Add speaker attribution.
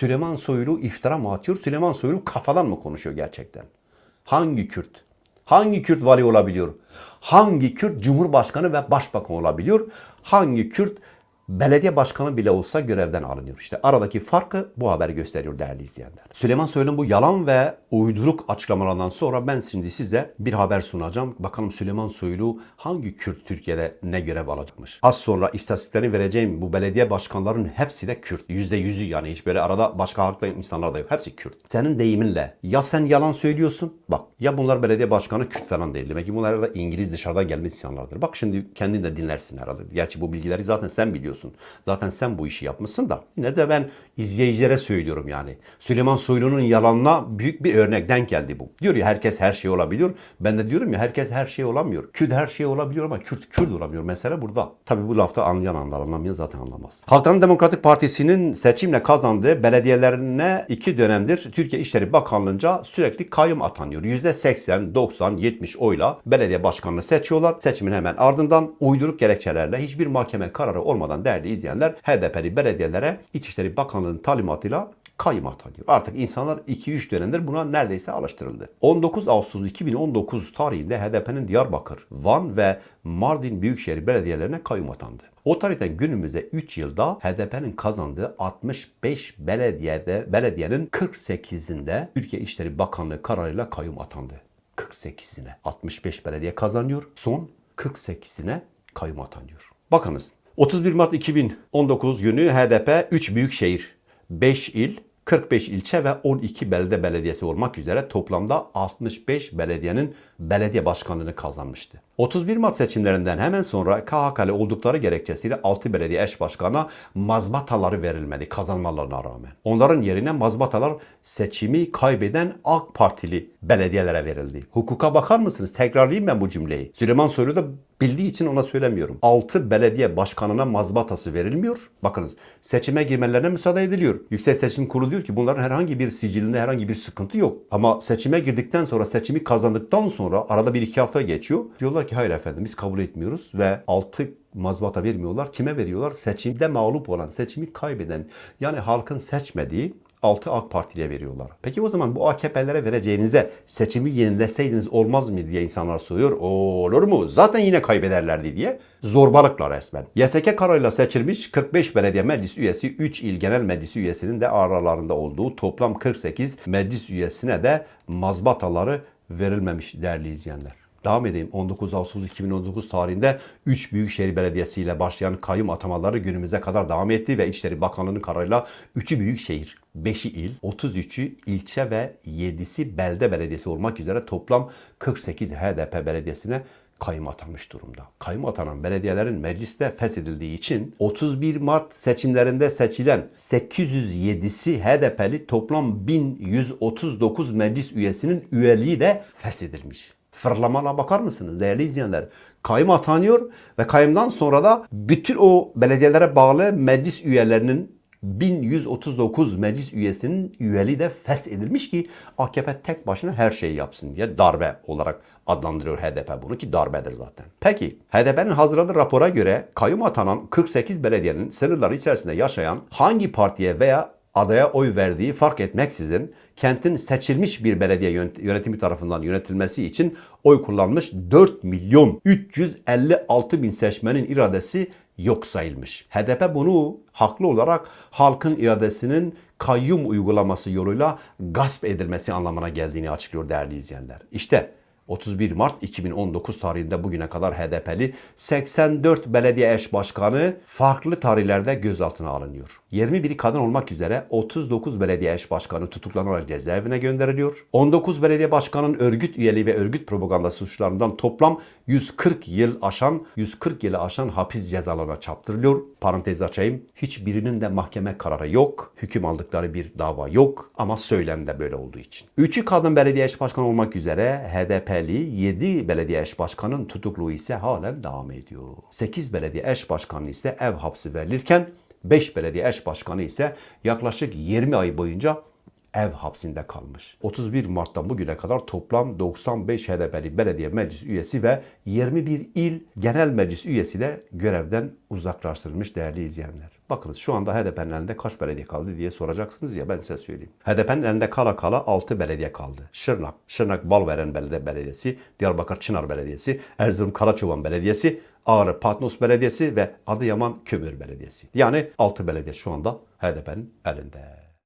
Speaker 1: Süleyman Soylu iftira mı atıyor? Süleyman Soylu kafadan mı konuşuyor gerçekten? Hangi Kürt? Hangi Kürt vali olabiliyor? Hangi Kürt cumhurbaşkanı ve başbakan olabiliyor? Hangi Kürt belediye başkanı bile olsa görevden alınıyor? İşte aradaki farkı bu haber gösteriyor değerli izleyenler. Süleyman Soylu'nun bu yalan ve uyduruk açıklamalarından sonra ben şimdi size bir haber sunacağım. Bakalım Süleyman Soylu hangi Kürt Türkiye'de ne görev alacakmış? Az sonra istatistiklerini vereceğim bu belediye başkanlarının hepsi de Kürt. Yüzde yüzü yani hiç böyle arada başka halkla insanlar da yok. Hepsi Kürt. Senin deyiminle ya sen yalan söylüyorsun bak ya bunlar belediye başkanı Kürt falan değil. Demek ki bunlar da İngiliz dışarıdan gelmiş insanlardır. Bak şimdi kendin de dinlersin herhalde. Gerçi bu bilgileri zaten sen biliyorsun. Zaten sen bu işi yapmışsın da. Yine de ben izleyicilere söylüyorum yani. Süleyman Soylu'nun yalanına büyük bir örnek denk geldi bu. Diyor ya herkes her şey olabiliyor. Ben de diyorum ya herkes her şey olamıyor. Kürt her şey olabiliyor ama Kürt Kürt olamıyor. Mesele burada. Tabii bu lafta anlayan anlar, anlamayan zaten anlamaz. Halkların Demokratik Partisi'nin seçimle kazandığı belediyelerine iki dönemdir Türkiye İşleri Bakanlığı'nca sürekli kayyum atanıyor. %80, 90, 70 oyla belediye başkanını seçiyorlar. Seçimin hemen ardından uyduruk gerekçelerle hiçbir mahkeme kararı olmadan değerli izleyenler HDP'li belediyelere İçişleri Bakanlığı'nın talimatıyla kayyum atanıyor. Artık insanlar 2-3 dönemdir buna neredeyse alıştırıldı. 19 Ağustos 2019 tarihinde HDP'nin Diyarbakır, Van ve Mardin Büyükşehir belediyelerine kayyum atandı. O tarihten günümüze 3 yılda HDP'nin kazandığı 65 belediyede belediyenin 48'inde Türkiye İşleri Bakanlığı kararıyla kayyum atandı. 48'ine 65 belediye kazanıyor. Son 48'ine kayyum atanıyor. Bakınız 31 Mart 2019 günü HDP 3 büyük şehir, 5 il, 45 ilçe ve 12 belde belediyesi olmak üzere toplamda 65 belediyenin belediye başkanlığını kazanmıştı. 31 Mart seçimlerinden hemen sonra KHK'lı oldukları gerekçesiyle 6 belediye eş başkanına mazbataları verilmedi kazanmalarına rağmen. Onların yerine mazbatalar seçimi kaybeden AK Partili belediyelere verildi. Hukuka bakar mısınız? Tekrarlayayım ben bu cümleyi. Süleyman Soylu da bildiği için ona söylemiyorum. 6 belediye başkanına mazbatası verilmiyor. Bakınız seçime girmelerine müsaade ediliyor. Yüksek Seçim Kurulu diyor ki bunların herhangi bir sicilinde herhangi bir sıkıntı yok. Ama seçime girdikten sonra seçimi kazandıktan sonra arada bir iki hafta geçiyor. Diyorlar ki hayır efendim biz kabul etmiyoruz ve 6 mazbata vermiyorlar. Kime veriyorlar? Seçimde mağlup olan, seçimi kaybeden yani halkın seçmediği 6 AK Partili'ye veriyorlar. Peki o zaman bu AKP'lere vereceğinize seçimi yenileseydiniz olmaz mı diye insanlar soruyor. O olur mu? Zaten yine kaybederlerdi diye. Zorbalıkla resmen. YSK kararıyla seçilmiş 45 belediye meclis üyesi 3 il genel meclis üyesinin de aralarında olduğu toplam 48 meclis üyesine de mazbataları verilmemiş değerli izleyenler. Devam edeyim. 19 Ağustos 2019 tarihinde 3 Büyükşehir Belediyesi ile başlayan kayyum atamaları günümüze kadar devam etti ve İçişleri Bakanlığı'nın kararıyla 3'ü büyükşehir, 5'i il, 33'ü ilçe ve 7'si belde belediyesi olmak üzere toplam 48 HDP belediyesine kayyum atanmış durumda. Kayyum atanan belediyelerin mecliste feshedildiği için 31 Mart seçimlerinde seçilen 807'si HDP'li toplam 1139 meclis üyesinin üyeliği de feshedilmiş. Fırlamana bakar mısınız değerli izleyenler? Kayyum atanıyor ve kayyumdan sonra da bütün o belediyelere bağlı meclis üyelerinin 1139 meclis üyesinin üyeliği de feshedilmiş ki AKP tek başına her şeyi yapsın diye darbe olarak adlandırıyor HDP bunu ki darbedir zaten. Peki HDP'nin hazırladığı rapora göre kayyum atanan 48 belediyenin sınırları içerisinde yaşayan hangi partiye veya adaya oy verdiği fark etmeksizin kentin seçilmiş bir belediye yönetimi tarafından yönetilmesi için oy kullanmış 4 milyon 356 bin seçmenin iradesi yok sayılmış. HDP bunu haklı olarak halkın iradesinin kayyum uygulaması yoluyla gasp edilmesi anlamına geldiğini açıklıyor değerli izleyenler. İşte 31 Mart 2019 tarihinde bugüne kadar HDP'li 84 belediye eş başkanı farklı tarihlerde gözaltına alınıyor. 21'i kadın olmak üzere 39 belediye eş başkanı tutuklanarak cezaevine gönderiliyor. 19 belediye başkanının örgüt üyeliği ve örgüt propaganda suçlarından toplam 140 yıl aşan 140 yılı aşan hapis cezalarına çarptırılıyor. Parantez açayım. Hiçbirinin de mahkeme kararı yok. Hüküm aldıkları bir dava yok. Ama söylemde böyle olduğu için. 3'ü kadın belediye eş başkanı olmak üzere HDP HDP'li 7 belediye eş başkanın tutukluğu ise halen devam ediyor. 8 belediye eş başkanı ise ev hapsi verilirken 5 belediye eş başkanı ise yaklaşık 20 ay boyunca ev hapsinde kalmış. 31 Mart'tan bugüne kadar toplam 95 HDP'li belediye meclis üyesi ve 21 il genel meclis üyesi de görevden uzaklaştırılmış değerli izleyenler. Bakınız şu anda HDP'nin elinde kaç belediye kaldı diye soracaksınız ya ben size söyleyeyim. HDP'nin elinde kala kala 6 belediye kaldı. Şırnak, Şırnak Balveren Belediye Belediyesi, Diyarbakır Çınar Belediyesi, Erzurum Karaçoban Belediyesi, Ağrı Patnos Belediyesi ve Adıyaman Kömür Belediyesi. Yani 6 belediye şu anda HDP'nin elinde.